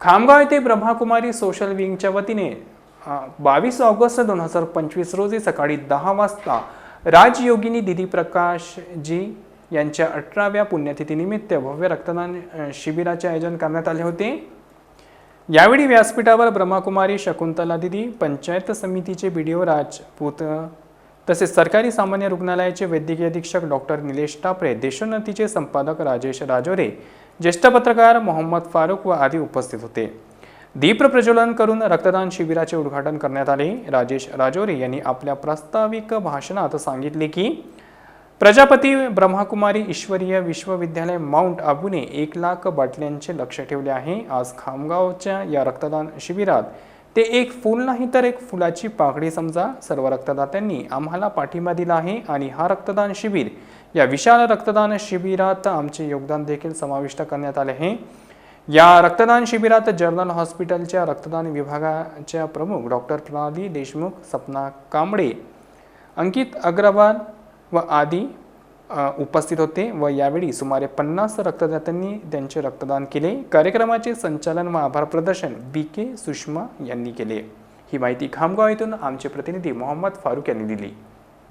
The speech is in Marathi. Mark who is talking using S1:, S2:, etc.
S1: खामगाव येथे ब्रह्माकुमारी सोशल विंगच्या वतीने बावीस ऑगस्ट दोन हजार पंचवीस रोजी सकाळी दहा वाजता राजयोगिनी दिदी प्रकाश जी यांच्या अठराव्या पुण्यतिथीनिमित्त भव्य रक्तदान शिबिराचे आयोजन करण्यात आले होते. यावेळी व्यासपीठावर ब्रह्माकुमारी शकुंतला दिदी पंचायत समितीचे बी डी ओ राजपूत तसेच सरकारी सामान्य रुग्णालयाचे वैद्यकीय अधीक्षक डॉक्टर निलेश टापरे देशोन्नतीचे संपादक राजेश राजोरे ज्येष्ठ पत्रकार मोहम्मद फारूक व आदी उपस्थित होते. दीप प्रज्वलन करून रक्तदान शिबिराचे उद्घाटन करण्यात आले. राजेश राजोरे यांनी आपल्या प्रास्ताविक भाषणात सांगितले की प्रजापती ब्रह्माकुमारी ईश्वरीय विश्वविद्यालय माउंट आबूने एक लाख बाटल्यांचे लक्ष ठेवले आहे. आज खामगावच्या या रक्तदान शिबिरात ते एक फूल नाही तर एक फुलाची पाकडी समजा सर्व रक्तदात्यांनी आम्हाला पाठिंबा दिला आहे आणि हा रक्तदान शिबिर या विशाल रक्तदान शिबिरात आमचे योगदान देखील समाविष्ट करण्यात आले आहे. या रक्तदान शिबिरात जर्नल हॉस्पिटलच्या रक्तदान विभागाच्या प्रमुख डॉक्टर प्रणाली देशमुख सपना कांबळे अंकित अग्रवाल व आदी उपस्थित होते व यावेळी सुमारे पन्नास रक्तदात्यांनी त्यांचे रक्तदान केले. कार्यक्रमाचे संचालन व आभार प्रदर्शन बी के सुषमा यांनी केले. ही माहिती खामगाव येथून आमचे प्रतिनिधी मोहम्मद फारूक यांनी दिली.